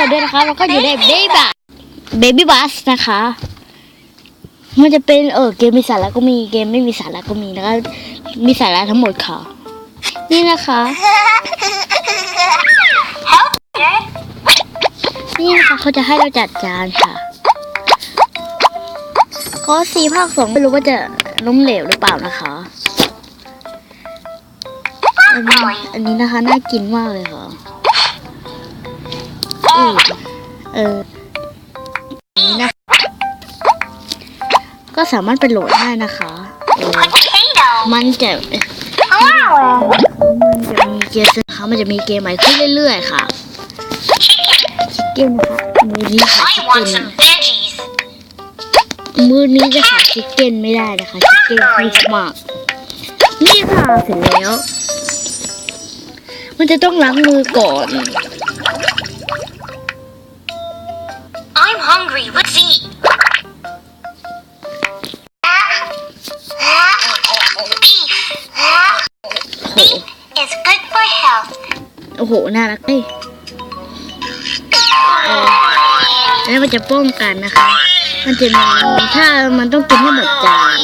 คนด้วยนะคะแล้วก็อยู่ในเบบี้บัสเบบี้บัสนะคะ มันจะเป็นเออเกมมีสาระก็มีเกมไม่มีสาระก็มีแล้วก็มีสาระทั้งหมดค่ะ นี่นะคะ นี่นะคะเขาจะให้เราจัดจานค่ะก็ซีภาคสองไม่รู้ว่าจะล้มเหลวหรือเปล่านะคะอันนี้อันนี้นะคะน่ากินมากเลยค่ะ อือเอออันนี้นะก็สามารถไปโหลดได้นะคะเออ Potato. มันจะ Flower. มันจะมีเกมนะคะมันจะมีเกมใหม่ขึ้นเรื่อยๆค่ะชิคเก้นนะคะมือนี้ค่ะ I ชิค want เก้น some veggies. มือนี้จะหาชิคเก้นไม่ได้นะคะชิคเก้นพิสมากนี่ค่ะเสร็จแล้ว มันจะต้องล้างมือก่อน hungry. Let's eat. Beef. โอ้โห It's good for health. โอ้โห น่ารักเลยเออแล้วมันจะป้องกันนะคะ มันจะมีถ้ามันต้องกินให้หมดจาน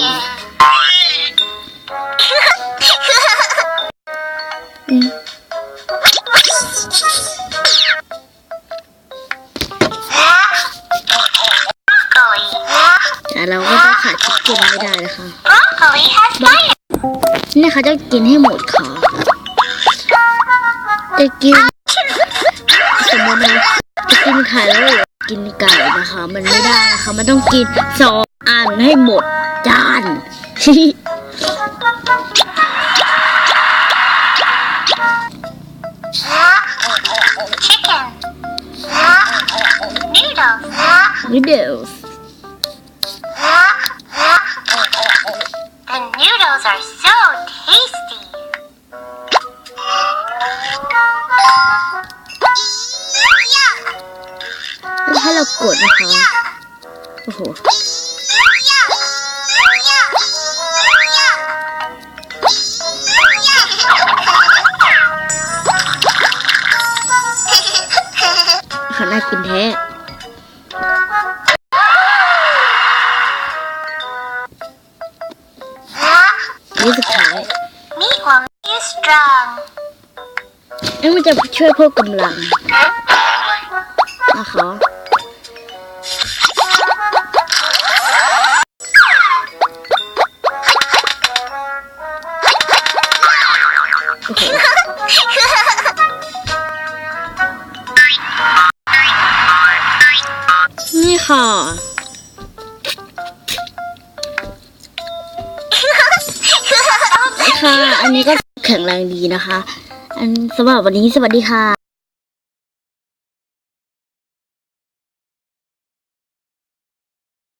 อืม แต่เราก็ต้องขาดชิคเก้นไม่ได้นะคะ Broccoli has fire. นี่เขาจะกินให้หมดค่ะจะกินสมมตินะจะกินไข่แล้วเหลือกินไก่นะคะ มันไม่ได้นะคะมันต้องกินสองอันให้หมดจาน Chicken. Noodles. วิดีโอ The are so tasty. Yuck. ให้เรากดนะคะ โอ้โหเขาน่ากินแท้ นี่สุดท้าย Meat will make you strong. เอ้ยมันจะช่วยเพิ่มกำลังนะคะโอ้โหนี่ค่ะ ค่ะ อันนี้ก็แข็งแรงดีนะคะ อันสำหรับวันนี้สวัสดีค่ะ